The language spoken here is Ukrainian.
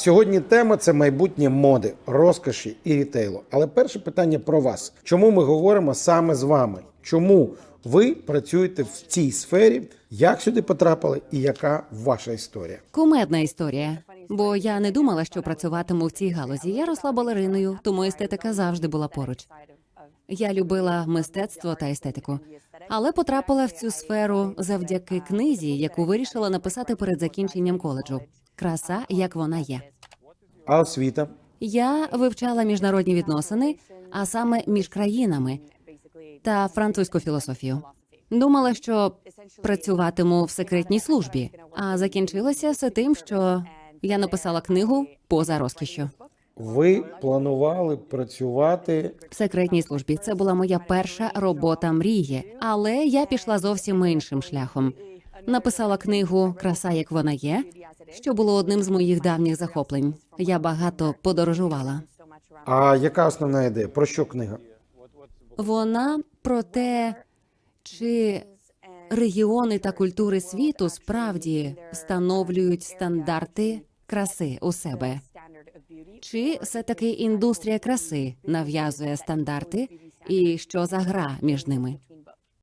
сьогодні тема це майбутнє моди, розкоші і рітейлу. Але перше питання про вас: чому ми говоримо саме з вами? Чому ви працюєте в цій сфері? Як сюди потрапили, і яка ваша історія? Кумедна історія. Бо я не думала, що працюватиму в цій галузі. Я росла балериною, тому естетика завжди була поруч. Я любила мистецтво та естетику, але потрапила в цю сферу завдяки книзі, яку вирішила написати перед закінченням коледжу. Краса, як вона є. А освіта? Я вивчала міжнародні відносини, а саме між країнами та французьку філософію. Думала, що працюватиму в секретній службі, а закінчилося все тим, що я написала книгу поза розкішшю. Ви планували працювати В секретній службі це була моя перша робота мрії, але я пішла зовсім іншим шляхом. Написала книгу Краса, як вона є, що було одним з моїх давніх захоплень. Я багато подорожувала. А яка основна ідея? Про що книга? Вона про те, чи регіони та культури світу справді встановлюють стандарти краси у себе, чи все таки індустрія краси нав'язує стандарти, і що за гра між ними?